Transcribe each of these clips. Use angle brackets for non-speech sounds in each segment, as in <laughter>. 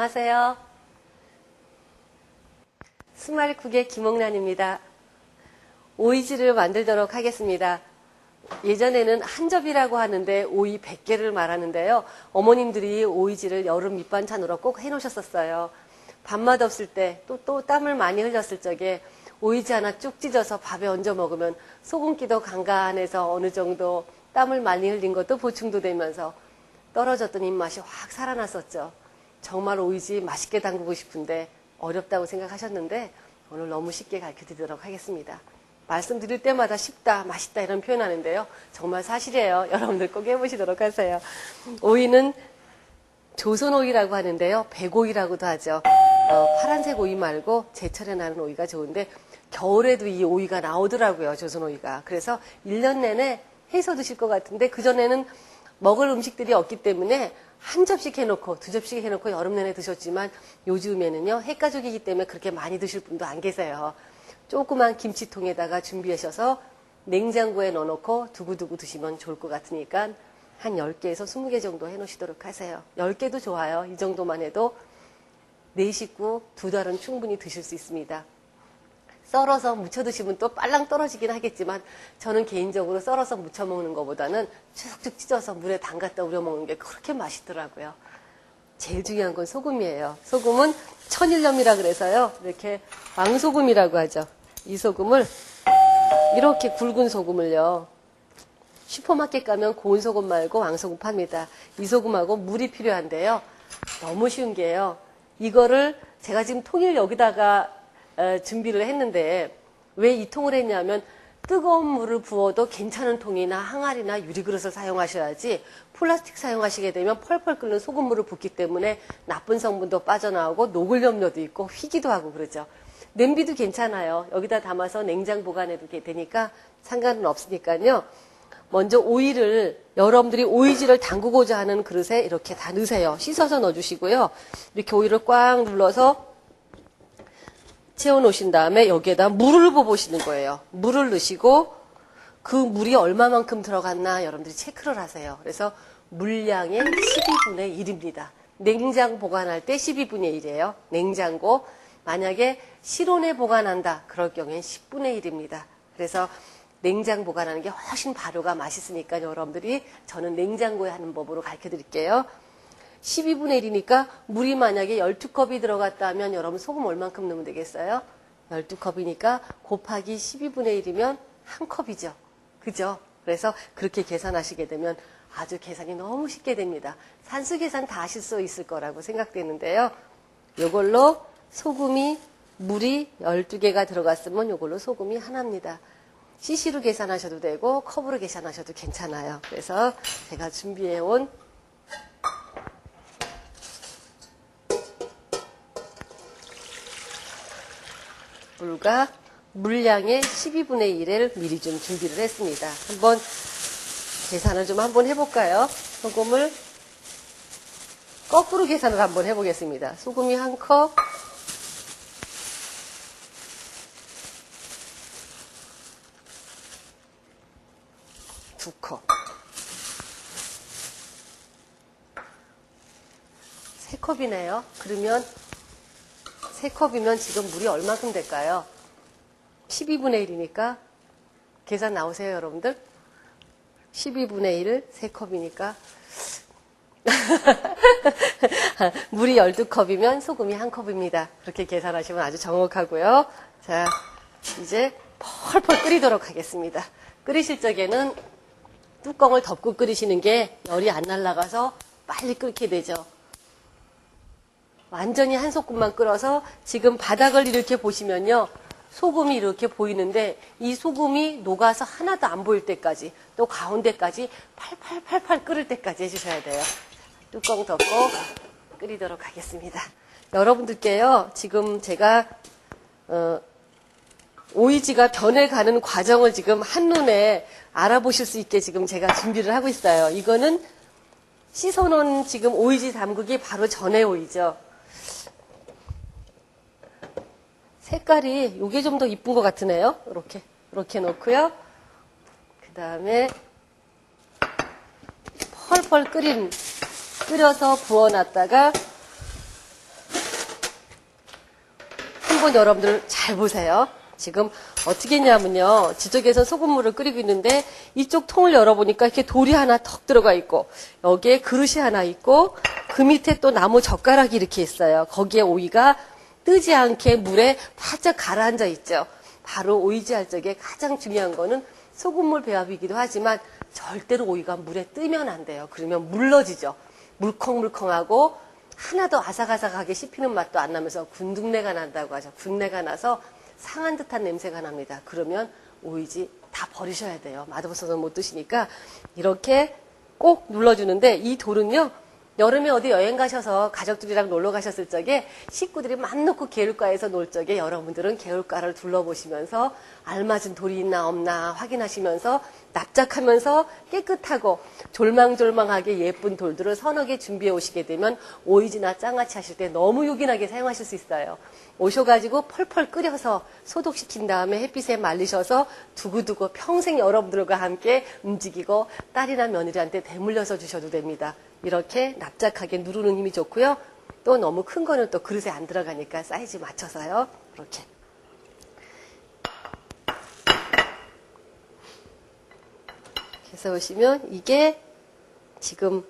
안녕하세요. 스마일쿡의 김옥란입니다. 오이지를 만들도록 하겠습니다. 예전에는 한 접이라고 하는데 오이 100개를 말하는데요. 어머님들이 오이지를 여름 밑반찬으로 꼭 해놓으셨었어요. 밥맛 없을 때 또 또 땀을 많이 흘렸을 적에 오이지 하나 쭉 찢어서 밥에 얹어 먹으면 소금기도 간간해서 어느 정도 땀을 많이 흘린 것도 보충도 되면서 떨어졌던 입맛이 확 살아났었죠. 정말 오이지 맛있게 담그고 싶은데 어렵다고 생각하셨는데 오늘 너무 쉽게 가르쳐 드리도록 하겠습니다. 말씀 드릴 때마다 쉽다, 맛있다 이런 표현하는데요. 정말 사실이에요. <laughs> 여러분들 꼭 해보시도록 하세요. 오이는 조선 오이라고 하는데요. 백오이라고도 하죠. 어, 파란색 오이 말고 제철에 나는 오이가 좋은데 겨울에도 이 오이가 나오더라고요. 조선 오이가. 그래서 1년 내내 해서 드실 것 같은데 그전에는 먹을 음식들이 없기 때문에 한 접시 해놓고 두 접시 해놓고 여름 내내 드셨지만 요즘에는요 핵가족이기 때문에 그렇게 많이 드실 분도 안 계세요. 조그만 김치통에다가 준비하셔서 냉장고에 넣어놓고 두고두고 드시면 좋을 것 같으니까 한 10개에서 20개 정도 해놓으시도록 하세요. 10개도 좋아요. 이 정도만 해도 네 식구 두 달은 충분히 드실 수 있습니다. 썰어서 무쳐 드시면 또 빨랑 떨어지긴 하겠지만 저는 개인적으로 썰어서 무쳐 먹는 것보다는 쭉쭉 찢어서 물에 담갔다 우려 먹는 게 그렇게 맛있더라고요. 제일 중요한 건 소금이에요. 소금은 천일염이라 그래서요. 이렇게 왕소금이라고 하죠. 이 소금을 이렇게 굵은 소금을요. 슈퍼마켓 가면 고운 소금 말고 왕소금 팝니다. 이 소금하고 물이 필요한데요. 너무 쉬운 게요. 이거를 제가 지금 통일 여기다가 어, 준비를 했는데 왜 이 통을 했냐면 뜨거운 물을 부어도 괜찮은 통이나 항아리나 유리그릇을 사용하셔야지 플라스틱 사용하시게 되면 펄펄 끓는 소금물을 붓기 때문에 나쁜 성분도 빠져나오고 녹을 염려도 있고 휘기도 하고 그러죠. 냄비도 괜찮아요. 여기다 담아서 냉장 보관해도 되니까 상관은 없으니까요. 먼저 오이를 여러분들이 오이지를 담그고자 하는 그릇에 이렇게 다 넣으세요. 씻어서 넣어주시고요. 이렇게 오이를 꽉 눌러서 채워 놓으신 다음에 여기에다 물을 부어보시는 거예요. 물을 넣으시고 그 물이 얼마만큼 들어갔나 여러분들이 체크를 하세요. 그래서 물량의 12분의 1입니다. 냉장 보관할 때 12분의 1이에요. 냉장고. 만약에 실온에 보관한다. 그럴 경우엔 10분의 1입니다. 그래서 냉장 보관하는 게 훨씬 발효가 맛있으니까 여러분들이 저는 냉장고에 하는 법으로 가르쳐 드릴게요. 12분의 1이니까 물이 만약에 12컵이 들어갔다 하면 여러분 소금 얼만큼 넣으면 되겠어요? 12컵이니까 곱하기 12분의 1이면 한 컵이죠. 그죠? 그래서 그렇게 계산하시게 되면 아주 계산이 너무 쉽게 됩니다. 산수 계산 다 하실 수 있을 거라고 생각되는데요. 이걸로 소금이 물이 12개가 들어갔으면 이걸로 소금이 하나입니다. CC로 계산하셔도 되고 컵으로 계산하셔도 괜찮아요. 그래서 제가 준비해온 물과 물량의 12분의 1을 미리 좀 준비를 했습니다. 한번 계산을 좀 한번 해볼까요? 소금을 거꾸로 계산을 한번 해보겠습니다. 소금이 한 컵, 두 컵. 세 컵이네요. 그러면 세 컵이면 지금 물이 얼마큼 될까요? 12분의 1이니까 계산 나오세요, 여러분들? 12분의 1을 세 컵이니까 <laughs> 물이 12컵이면 소금이 한 컵입니다. 그렇게 계산하시면 아주 정확하고요. 자, 이제 펄펄 끓이도록 하겠습니다. 끓이실 적에는 뚜껑을 덮고 끓이시는 게 열이 안 날아가서 빨리 끓게 되죠. 완전히 한 소금만 끓어서 지금 바닥을 이렇게 보시면요. 소금이 이렇게 보이는데 이 소금이 녹아서 하나도 안 보일 때까지 또 가운데까지 팔팔팔팔 끓을 때까지 해주셔야 돼요. 뚜껑 덮고 끓이도록 하겠습니다. 여러분들께요. 지금 제가 어, 오이지가 변해가는 과정을 지금 한눈에 알아보실 수 있게 지금 제가 준비를 하고 있어요. 이거는 씻어놓은 지금 오이지 담그기 바로 전에 오이죠. 색깔이 이게 좀 더 이쁜 것 같으네요. 이렇게 이렇게 놓고요. 그 다음에 펄펄 끓인 끓여서 구워놨다가 한번 여러분들 잘 보세요. 지금 어떻게 했냐면요. 지쪽에서 소금물을 끓이고 있는데 이쪽 통을 열어보니까 이렇게 돌이 하나 턱 들어가 있고 여기에 그릇이 하나 있고 그 밑에 또 나무 젓가락이 이렇게 있어요. 거기에 오이가 뜨지 않게 물에 바짝 가라앉아 있죠. 바로 오이지할 적에 가장 중요한 거는 소금물 배합이기도 하지만 절대로 오이가 물에 뜨면 안 돼요. 그러면 물러지죠. 물컹물컹하고 하나도 아삭아삭하게 씹히는 맛도 안 나면서 군둥내가 난다고 하죠. 군내가 나서 상한 듯한 냄새가 납니다. 그러면 오이지 다 버리셔야 돼요. 맛없어서 못 드시니까 이렇게 꼭 눌러주는데 이 돌은요. 여름에 어디 여행 가셔서 가족들이랑 놀러 가셨을 적에 식구들이 맘 놓고 개울가에서 놀 적에 여러분들은 개울가를 둘러보시면서 알맞은 돌이 있나 없나 확인하시면서 납작하면서 깨끗하고 졸망졸망하게 예쁜 돌들을 서너 개 준비해 오시게 되면 오이지나 장아찌 하실 때 너무 요긴하게 사용하실 수 있어요. 오셔가지고 펄펄 끓여서 소독시킨 다음에 햇빛에 말리셔서 두고두고 평생 여러분들과 함께 움직이고 딸이나 며느리한테 대물려서 주셔도 됩니다. 이렇게 납작하게 누르는 힘이 좋고요. 또 너무 큰 거는 또 그릇에 안 들어가니까 사이즈 맞춰서요. 이렇게. 그래서 보시면 이게 지금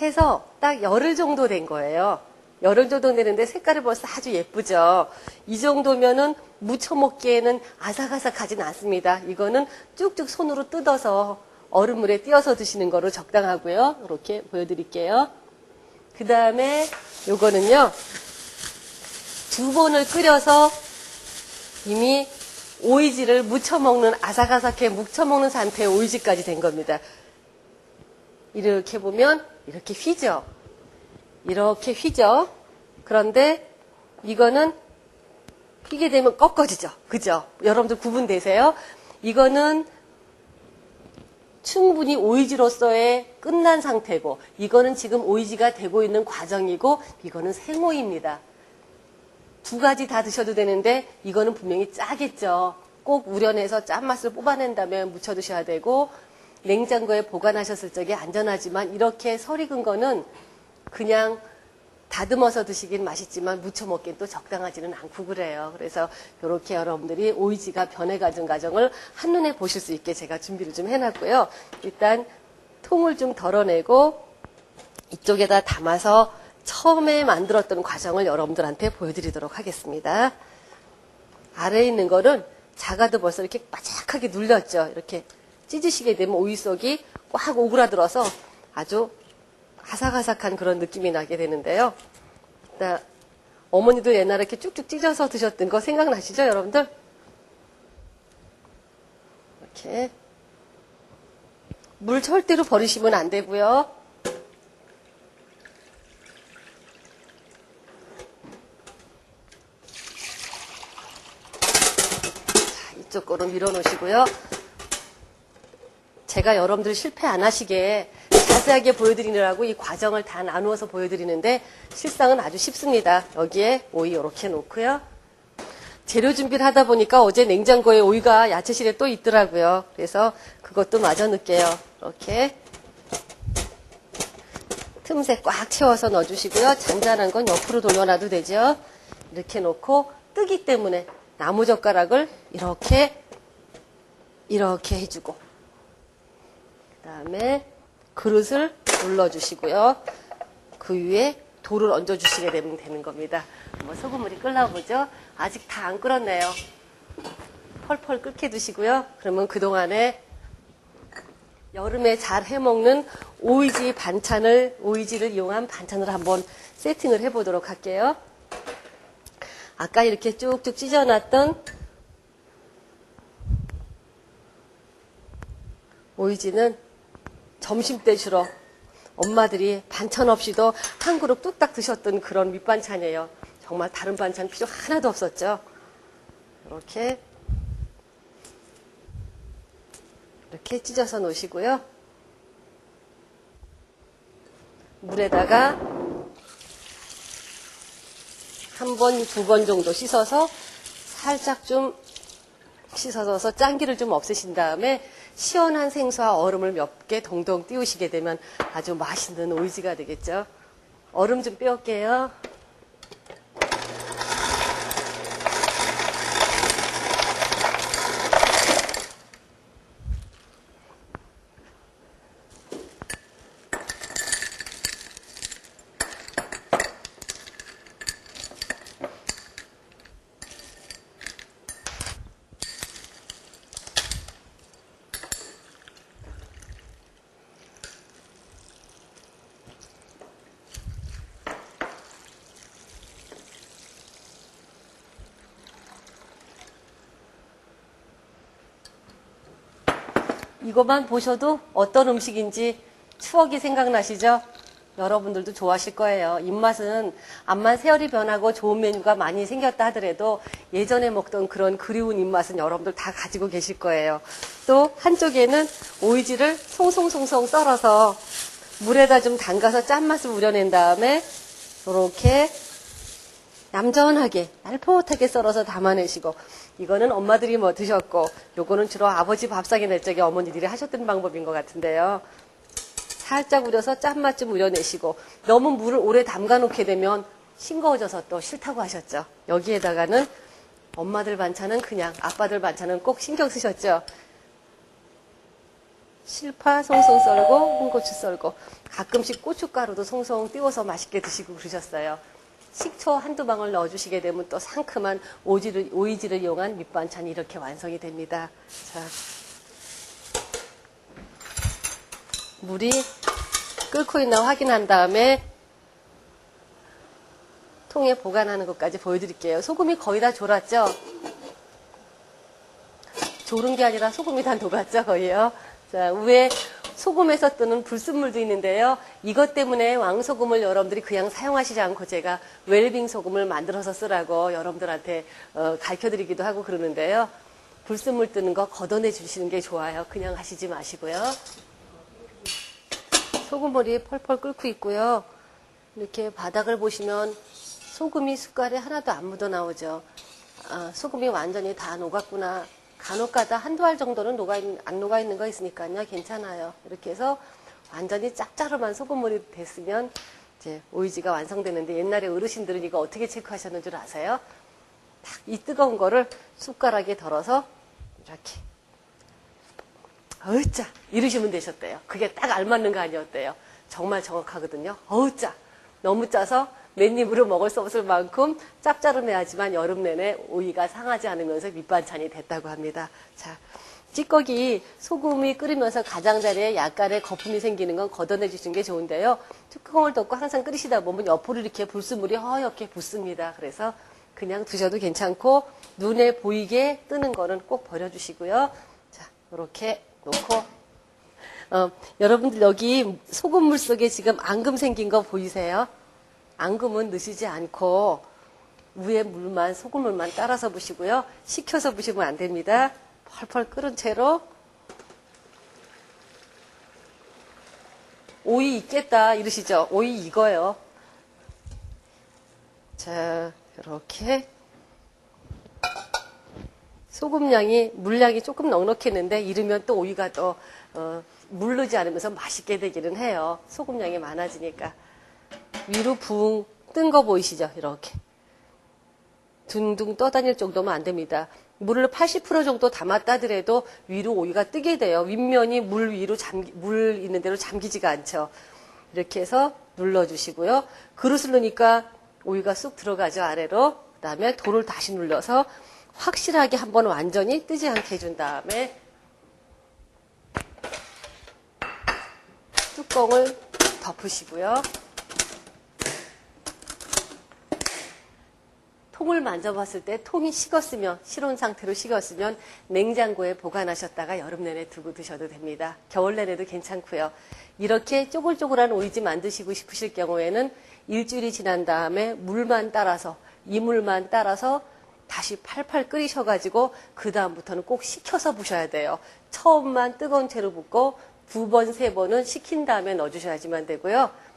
해서 딱 열흘 정도 된 거예요. 열흘 정도 되는데 색깔이 벌써 아주 예쁘죠. 이 정도면은 무쳐 먹기에는 아삭아삭하진 않습니다. 이거는 쭉쭉 손으로 뜯어서 얼음물에 띄어서 드시는 거로 적당하고요. 이렇게 보여드릴게요. 그 다음에 요거는요. 두 번을 끓여서 이미 오이지를 무쳐 먹는 아삭아삭해 묵혀 먹는 상태의 오이지까지 된 겁니다. 이렇게 보면 이렇게 휘죠. 이렇게 휘죠. 그런데 이거는 휘게 되면 꺾어지죠. 그죠? 여러분들 구분되세요? 이거는 충분히 오이지로서의 끝난 상태고 이거는 지금 오이지가 되고 있는 과정이고 이거는 생오이입니다. 두 가지 다 드셔도 되는데 이거는 분명히 짜겠죠. 꼭 우려내서 짠맛을 뽑아낸 다음에 무쳐 드셔야 되고 냉장고에 보관하셨을 적에 안전하지만 이렇게 설 익은 거는 그냥 다듬어서 드시긴 맛있지만 무쳐 먹기엔 또 적당하지는 않고 그래요. 그래서 이렇게 여러분들이 오이지가 변해가는 과정을 한눈에 보실 수 있게 제가 준비를 좀 해놨고요. 일단 통을 좀 덜어내고 이쪽에다 담아서 처음에 만들었던 과정을 여러분들한테 보여드리도록 하겠습니다. 아래에 있는 거는 작아도 벌써 이렇게 바짝하게 눌렸죠. 이렇게 찢으시게 되면 오이 속이 꽉 오그라들어서 아주 아삭아삭한 그런 느낌이 나게 되는데요. 나 어머니도 옛날에 이렇게 쭉쭉 찢어서 드셨던 거 생각나시죠, 여러분들? 이렇게 물 절대로 버리시면 안 되고요. 자, 이쪽 거로 밀어 놓으시고요. 제가 여러분들 실패 안 하시게 자세하게 보여드리느라고 이 과정을 다 나누어서 보여드리는데 실상은 아주 쉽습니다. 여기에 오이 이렇게 놓고요. 재료 준비를 하다 보니까 어제 냉장고에 오이가 야채실에 또 있더라고요. 그래서 그것도 마저 넣을게요. 이렇게 틈새 꽉 채워서 넣어주시고요. 잔잔한 건 옆으로 돌려놔도 되죠. 이렇게 놓고 뜨기 때문에 나무젓가락을 이렇게 이렇게 해주고 그 다음에 그릇을 눌러주시고요. 그 위에 돌을 얹어주시게 되면 되는 겁니다. 한번 소금물이 끓나보죠? 아직 다 안 끓었네요. 펄펄 끓게 두시고요. 그러면 그동안에 여름에 잘 해먹는 오이지 반찬을, 오이지를 이용한 반찬을 한번 세팅을 해보도록 할게요. 아까 이렇게 쭉쭉 찢어놨던 오이지는 점심 때 주로 엄마들이 반찬 없이도 한 그릇 뚝딱 드셨던 그런 밑반찬이에요. 정말 다른 반찬 필요 하나도 없었죠. 이렇게 이렇게 찢어서 놓으시고요. 물에다가 한 번, 두 번 정도 씻어서 살짝 좀 씻어서 짠기를 좀 없애신 다음에 시원한 생수와 얼음을 몇 개 동동 띄우시게 되면 아주 맛있는 오이지가 되겠죠. 얼음 좀 빼올게요. 이것만 보셔도 어떤 음식인지 추억이 생각나시죠? 여러분들도 좋아하실 거예요. 입맛은 암만 세월이 변하고 좋은 메뉴가 많이 생겼다 하더라도 예전에 먹던 그런 그리운 입맛은 여러분들 다 가지고 계실 거예요. 또 한쪽에는 오이지를 송송송송 썰어서 물에다 좀 담가서 짠맛을 우려낸 다음에 이렇게 얌전하게 날포하게 썰어서 담아내시고 이거는 엄마들이 뭐 드셨고 요거는 주로 아버지 밥상에 낼 적에 어머니들이 하셨던 방법인 것 같은데요. 살짝 우려서 짠맛 좀 우려내시고 너무 물을 오래 담가 놓게 되면 싱거워져서 또 싫다고 하셨죠. 여기에다가는 엄마들 반찬은 그냥 아빠들 반찬은 꼭 신경 쓰셨죠. 실파 송송 썰고 홍고추 썰고 가끔씩 고춧가루도 송송 띄워서 맛있게 드시고 그러셨어요. 식초 한두 방울 넣어주시게 되면 또 상큼한 오지를, 오이지를 이용한 밑반찬이 이렇게 완성이 됩니다. 자, 물이 끓고 있나 확인한 다음에 통에 보관하는 것까지 보여드릴게요. 소금이 거의 다 졸았죠? 졸은 게 아니라 소금이 다 녹았죠, 거의요. 자, 위에 소금에서 뜨는 불순물도 있는데요. 이것 때문에 왕소금을 여러분들이 그냥 사용하시지 않고 제가 웰빙 소금을 만들어서 쓰라고 여러분들한테 어, 가르쳐 드리기도 하고 그러는데요. 불순물 뜨는 거 걷어내 주시는 게 좋아요. 그냥 하시지 마시고요. 소금물이 펄펄 끓고 있고요. 이렇게 바닥을 보시면 소금이 숟갈에 하나도 안 묻어 나오죠. 아, 소금이 완전히 다 녹았구나. 간혹 가다 한두 알 정도는 녹아 있, 안 녹아 있는 거 있으니까요. 괜찮아요. 이렇게 해서 완전히 짭짤한 소금물이 됐으면 이제 오이지가 완성되는데 옛날에 어르신들은 이거 어떻게 체크하셨는 줄 아세요? 딱 이 뜨거운 거를 숟가락에 덜어서 이렇게 어우짜 이러시면 되셨대요. 그게 딱 알맞는 거 아니었대요. 정말 정확하거든요. 어우짜 너무 짜서 맨입으로 먹을 수 없을 만큼 짭짤해야지만 여름 내내 오이가 상하지 않으면서 밑반찬이 됐다고 합니다. 자, 찌꺼기 소금이 끓으면서 가장자리에 약간의 거품이 생기는 건 걷어내 주시는 게 좋은데요. 뚜껑을 덮고 항상 끓이시다 보면 옆으로 이렇게 불순물이 허옇게 붙습니다. 그래서 그냥 드셔도 괜찮고 눈에 보이게 뜨는 거는 꼭 버려주시고요. 자, 이렇게 놓고 어, 여러분들 여기 소금물 속에 지금 앙금 생긴 거 보이세요? 앙금은 넣으시지 않고 위에 물만 소금물만 따라서 부시고요. 식혀서 부시면 안 됩니다. 펄펄 끓은 채로 오이 있겠다 이러시죠. 오이 익어요. 자, 이렇게 소금량이 물량이 조금 넉넉했는데 이르면 또 오이가 또 어, 물르지 않으면서 맛있게 되기는 해요. 소금량이 많아지니까 위로 붕 뜬 거 보이시죠? 이렇게 둥둥 떠다닐 정도면 안 됩니다. 물을 80% 정도 담았다 하더라도 위로 오이가 뜨게 돼요. 윗면이 물 위로 잠기, 물 있는 대로 잠기지가 않죠. 이렇게 해서 눌러주시고요. 그릇을 넣으니까 오이가 쑥 들어가죠, 아래로. 그 다음에 돌을 다시 눌러서 확실하게 한번 완전히 뜨지 않게 해준 다음에 뚜껑을 덮으시고요. 통을 만져봤을 때 통이 식었으면 실온 상태로 식었으면 냉장고에 보관하셨다가 여름 내내 두고 드셔도 됩니다. 겨울 내내도 괜찮고요. 이렇게 쪼글쪼글한 오이지 만드시고 싶으실 경우에는 일주일이 지난 다음에 물만 따라서 이물만 따라서 다시 팔팔 끓이셔가지고 그 다음부터는 꼭 식혀서 부셔야 돼요. 처음만 뜨거운 채로 붓고 두 번, 세 번은 식힌 다음에 넣어주셔야지만 되고요.